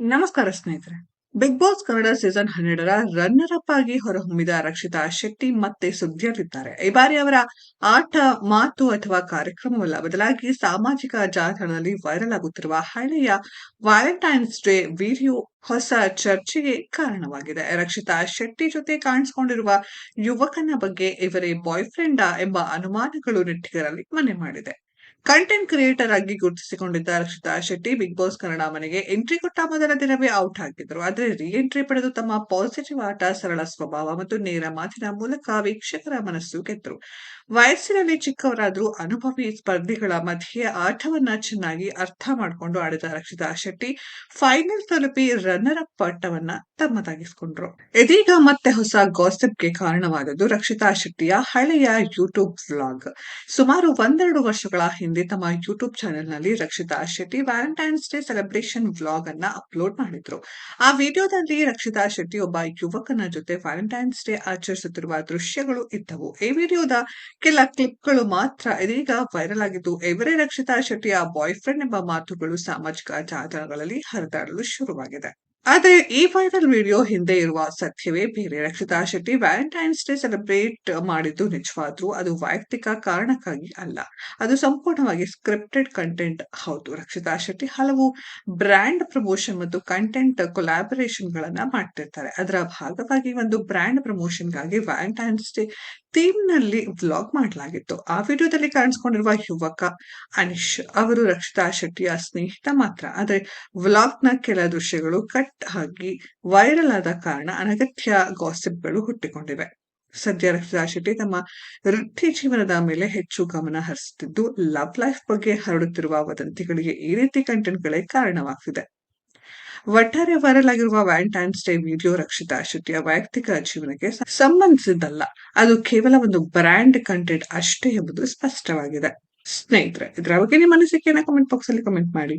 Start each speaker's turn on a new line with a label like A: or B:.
A: ನಮಸ್ಕಾರ ಸ್ನೇಹಿತರೆ. Big boss Kannada season ಹನ್ನೆರಡರ ರನ್ನರ್ ಅಪ್ ಆಗಿ ಹೊರಹೊಮ್ಮಿದ ರಕ್ಷಿತಾ ಶೆಟ್ಟಿ ಮತ್ತೆ ಸುದ್ದಿಯಲ್ಲಿದ್ದಾರೆ. ಈ ಬಾರಿ ಅವರ ಆಟ, ಮಾತು ಅಥವಾ ಕಾರ್ಯಕ್ರಮವಲ್ಲ, ಬದಲಾಗಿ ಸಾಮಾಜಿಕ ಜಾಲತಾಣದಲ್ಲಿ ವೈರಲ್ ಆಗುತ್ತಿರುವ ಹಳೆಯ ವ್ಯಾಲೆಂಟೈನ್ಸ್ ಡೇ ವಿಡಿಯೋ ಹೊಸ ಚರ್ಚೆಗೆ ಕಾರಣವಾಗಿದೆ. ರಕ್ಷಿತಾ ಶೆಟ್ಟಿ ಜೊತೆ ಕಾಣಿಸಿಕೊಂಡಿರುವ ಯುವಕನ ಬಗ್ಗೆ ಇವರೇ ಬಾಯ್ ಫ್ರೆಂಡಾ ಎಂಬ ಅನುಮಾನಗಳು ನೆಟ್ಟಿಗರಲ್ಲಿ ಮನೆ ಮಾಡಿದೆ. ಕಂಟೆಂಟ್ ಕ್ರಿಯೇಟರ್ ಆಗಿ ಗುರುತಿಸಿಕೊಂಡಿದ್ದ ರಕ್ಷಿತಾ ಶೆಟ್ಟಿ ಬಿಗ್ ಬಾಸ್ ಕನ್ನಡ ಮನೆಗೆ ಎಂಟ್ರಿ ಕೊಟ್ಟ ಮೊದಲ ದಿನವೇ ಔಟ್ ಆಗಿದ್ರು ಆದರೆ ರಿ ಎಂಟ್ರಿ ಪಡೆದು ತಮ್ಮ ಪಾಸಿಟಿವ್ ಆಟ, ಸರಳ ಸ್ವಭಾವ ಮತ್ತು ನೇರ ಮಾತಿನ ಮೂಲಕ ವೀಕ್ಷಕರ ಮನಸ್ಸು ಗೆದ್ದರು ವಯಸ್ಸಿನಲ್ಲಿ ಚಿಕ್ಕವರಾದರೂ ಅನುಭವಿ ಸ್ಪರ್ಧಿಗಳ ಮಧ್ಯೆ ಆಟವನ್ನ ಚೆನ್ನಾಗಿ ಅರ್ಥ ಮಾಡಿಕೊಂಡು ಆಡಿದ ರಕ್ಷಿತಾ ಶೆಟ್ಟಿ ಫೈನಲ್ ತಲುಪಿ ರನ್ನರ್ ಅಪ್ ಪಟ್ಟವನ್ನ ತಮ್ಮದಾಗಿಸಿಕೊಂಡ್ರು. ಇದೀಗ ಮತ್ತೆ ಹೊಸ ಗಾಸಿಪ್ಗೆ ಕಾರಣವಾದದ್ದು ರಕ್ಷಿತಾ ಶೆಟ್ಟಿಯ ಹಳೆಯ ಯೂಟ್ಯೂಬ್ ವ್ಲಾಗ್ ಸುಮಾರು ಒಂದೆರಡು ವರ್ಷಗಳ ಹಿಂದೆ ತಮ್ಮ ಯೂಟ್ಯೂಬ್ ಚಾನೆಲ್ನಲ್ಲಿ Rakshita Shetty valentine's day celebration vlog ಅನ್ನ ಅಪ್ಲೋಡ್ ಮಾಡಿದ್ರು. ಆ ವಿಡಿಯೋದಲ್ಲಿ ರಕ್ಷಿತಾ ಶೆಟ್ಟಿ ಒಬ್ಬ ಯುವಕನ ಜೊತೆ ವ್ಯಾಲೆಂಟೈನ್ಸ್ ಡೇ ಆಚರಿಸುತ್ತಿರುವ ದೃಶ್ಯಗಳು ಇದ್ದವು. ಈ ವಿಡಿಯೋದ ಕೆಲ ಕ್ಲಿಪ್ಗಳು ಮಾತ್ರ ಇದೀಗ ವೈರಲ್ ಆಗಿದ್ದು, ಇವರೇ ರಕ್ಷಿತಾ ಶೆಟ್ಟಿಯ ಬಾಯ್ ಫ್ರೆಂಡ್ ಎಂಬ ಮಾತುಗಳು ಸಾಮಾಜಿಕ ಜಾಲತಾಣಗಳಲ್ಲಿ ಹರಿದಾಡಲು ಶುರುವಾಗಿದೆ. ಆದರೆ ಈ ವೈರಲ್ ವಿಡಿಯೋ ಹಿಂದೆ ಇರುವ ಸತ್ಯವೇ ಬೇರೆ. Rakshita Shetty valentine's day celebrate ಮಾಡಿದ್ದು ನಿಜವಾದ್ರೂ ಅದು ವೈಯಕ್ತಿಕ ಕಾರಣಕ್ಕಾಗಿ ಅಲ್ಲ. ಅದು ಸಂಪೂರ್ಣವಾಗಿ ಸ್ಕ್ರಿಪ್ಟೆಡ್ ಕಂಟೆಂಟ್ ಹೌದು, ರಕ್ಷಿತಾ ಶೆಟ್ಟಿ ಹಲವು ಬ್ರ್ಯಾಂಡ್ ಪ್ರಮೋಷನ್ ಮತ್ತು ಕಂಟೆಂಟ್ ಕೊಲಾಬರೇಷನ್ ಗಳನ್ನ ಮಾಡ್ತಿರ್ತಾರೆ. ಅದರ ಭಾಗವಾಗಿ ಒಂದು ಬ್ರ್ಯಾಂಡ್ ಪ್ರಮೋಷನ್ಗಾಗಿ ವ್ಯಾಲೆಂಟೈನ್ಸ್ ಡೇ ಥೀಮ್ನಲ್ಲಿ ವ್ಲಾಗ್ ಮಾಡಲಾಗಿತ್ತು. ಆ ವಿಡಿಯೋದಲ್ಲಿ ಕಾಣಿಸ್ಕೊಂಡಿರುವ ಯುವಕ ಅನಿಶ್ ಅವರು ರಕ್ಷಿತಾ ಶೆಟ್ಟಿಯ ಸ್ನೇಹಿತ ಮಾತ್ರ. ಆದರೆ ನ ಕೆಲ ದೃಶ್ಯಗಳು ಕಟ್ ಆಗಿ ವೈರಲ್ ಆದ ಕಾರಣ ಅನಗತ್ಯ ಗಾಸಿಪ್ಗಳು ಹುಟ್ಟಿಕೊಂಡಿವೆ. ಸದ್ಯ ರಕ್ಷಿತಾ ಶೆಟ್ಟಿ ತಮ್ಮ ವೃತ್ತಿ ಜೀವನದ ಮೇಲೆ ಹೆಚ್ಚು ಗಮನ ಹರಿಸುತ್ತಿದ್ದು ಲವ್ ಲೈಫ್ ಬಗ್ಗೆ ಹರಡುತ್ತಿರುವ ವದಂತಿಗಳಿಗೆ ಈ ರೀತಿ ಕಂಟೆಂಟ್ಗಳೇ ಕಾರಣವಾಗ್ತಿದೆ. ಒಟ್ಟಾರೆ ವೈರಲ್ ಆಗಿರುವ ವ್ಯಾಲೆಂಟೈನ್ಸ್ ಡೇ ವಿಡಿಯೋ ರಕ್ಷಿತಾ ಶೆಟ್ಟಿಯ ವೈಯಕ್ತಿಕ ಜೀವನಕ್ಕೆ ಸಂಬಂಧಿಸಿದ್ದಲ್ಲ. ಅದು ಕೇವಲ ಒಂದು ಬ್ರ್ಯಾಂಡ್ ಕಂಟೆಂಟ್ ಅಷ್ಟೇ ಎಂಬುದು ಸ್ಪಷ್ಟವಾಗಿದೆ. ಸ್ನೇಹಿತರೆ, ಇದರ ಬಗ್ಗೆ ನಿಮ್ಮ ಮನಸ್ಸಿಗೆ ಕಮೆಂಟ್ ಬಾಕ್ಸ್ ಅಲ್ಲಿ ಕಮೆಂಟ್ ಮಾಡಿ.